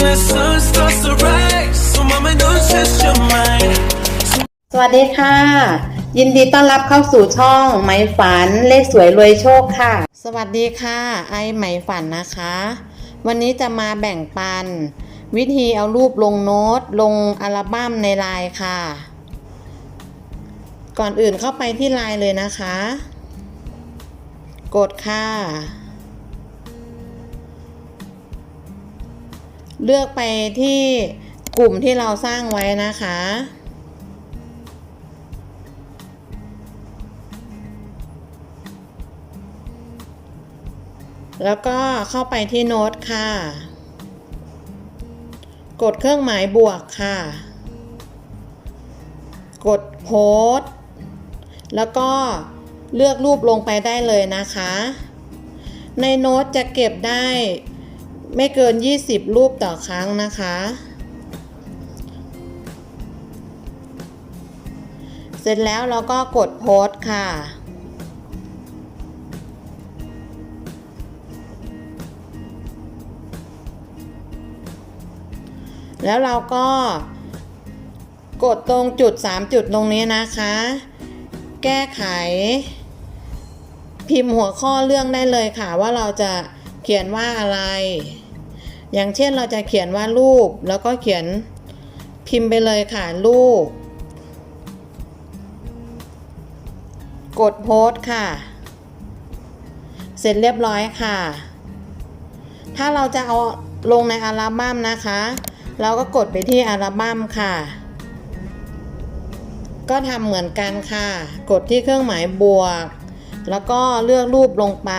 the sun starts to rise. So mama, don't test your mind. สวัสดีค่ะ ยินดีต้อนรับเข้าสู่ช่องไหมฝันเลขสวยรวยโชคค่ะ สวัสดีค่ะ ไอไหมฝันนะคะ วันนี้จะมาแบ่งปัน วิธีเอารูปลงโน้ต ลงอัลบั้มในไลน์ค่ะ ก่อนอื่นเข้าไปที่ไลน์เลยนะคะ กดค่ะ เลือกไปที่กลุ่มที่เราสร้างไว้นะคะ แล้วก็เข้าไปที่โน้ตค่ะ กดเครื่องหมายบวกค่ะ กดโพสต์ แล้วก็เลือกรูปลงไปได้เลยนะคะ ในโน้ตจะเก็บได้ ไม่เกิน 20 รูปต่อครั้งนะคะ เสร็จแล้วเราก็กดโพสต์ค่ะ แล้วเราก็กดตรงจุด 3 จุดตรงนี้นะคะ แก้ไข พิมพ์หัวข้อเรื่องได้เลยค่ะว่าเราจะ ขียนว่าอะไร อย่างเช่นเราจะเขียนว่ารูป แล้วก็เขียนพิมพ์ไปเลยค่ะรูป กดโพสต์ค่ะ เสร็จเรียบร้อยค่ะ ถ้าเราจะเอาลงในอัลบั้มนะคะ เราก็กดไปที่อัลบั้มค่ะ ก็ทำเหมือนกันค่ะ กดที่เครื่องหมายบวก แล้วก็เลือกรูปลงไป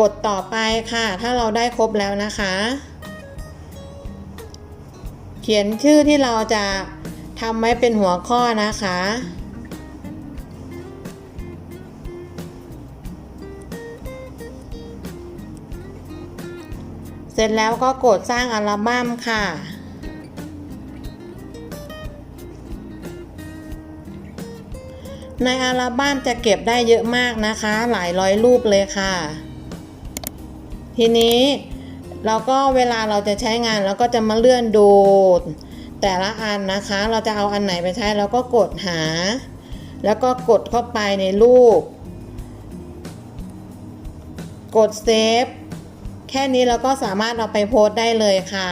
กดต่อไปค่ะ ถ้าเราได้ครบแล้วนะคะ เขียนชื่อที่เราจะทำไว้เป็นหัวข้อนะคะ เสร็จแล้วก็กดสร้างอัลบั้มค่ะในอัลบั้มจะเก็บได้เยอะมากนะคะ หลายร้อยรูปเลยค่ะ ทีนี้เราก็เวลาเราจะใช้งานเราก็จะมาเลื่อนดูแต่ละอันนะคะ เราจะเอาอันไหนไปใช้เราก็กดหา แล้วก็กดเข้าไปในรูป กดเซฟแค่นี้เราก็สามารถเอาไปโพสต์ได้เลยค่ะ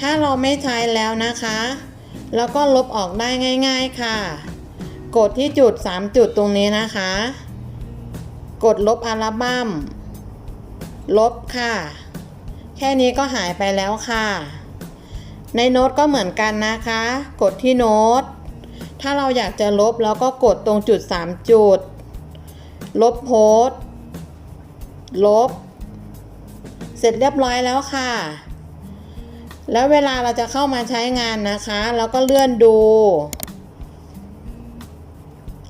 ถ้าเราไม่ใช้แล้วนะคะเราก็ลบออกได้ง่าย ๆค่ะ กดที่จุด 3 จุดตรงนี้นะคะ กดลบอัลบั้ม ลบค่ะ แค่นี้ก็หายไปแล้วค่ะ ในโน้ตก็เหมือนกันนะคะ กดที่โน้ต ถ้าเราอยากจะลบเราก็กดตรงจุด 3 จุด ลบโพสลบ เสร็จเรียบร้อยแล้วค่ะ แล้วเวลาเราจะเข้ามาใช้งานนะคะ เราก็เลื่อนดู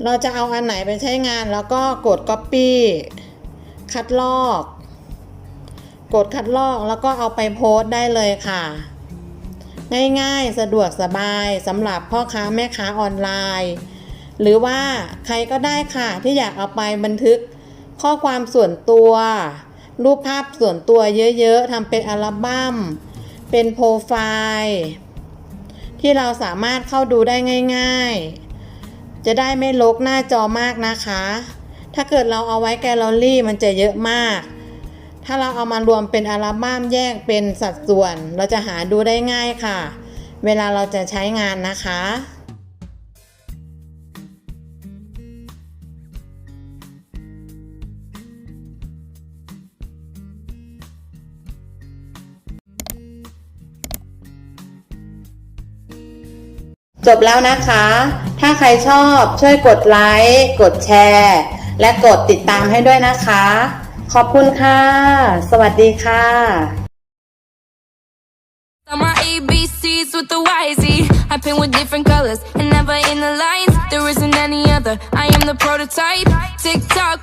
เราจะเอาอันไหนไปใช้งานแล้วก็กด Copy คัดลอก กดคัดลอกแล้วก็เอาไปโพสต์ได้เลยค่ะ ง่ายๆ สะดวกสบายสำหรับพ่อค้าแม่ค้าออนไลน์ หรือว่าใครก็ได้ค่ะที่อยากเอาไปบันทึกข้อความส่วนตัว รูปภาพส่วนตัวเยอะๆทำเป็นอัลบั้ม เป็นโปรไฟล์ ที่เราสามารถเข้าดูได้ง่าย ๆ จะได้ไม่ลกหน้าจอมากนะคะ ถ้าเกิดเราเอาไว้แกลเลอรี่มันจะเยอะมาก ถ้าเราเอามารวมเป็นอัลบั้มแยกเป็นสัดส่วน เราจะหาดูได้ง่ายค่ะ เวลาเราจะใช้งานนะคะ จบแล้วนะคะ ถ้าใครชอบช่วยกดไลค์ กดแชร์ และกดติดตามให้ด้วยนะคะ ขอบคุณค่ะ สวัสดีค่ะ Got my ABCs with the YZ. I paint with different colors and never in the lines. There isn't any other. I am the prototype. Tick tock.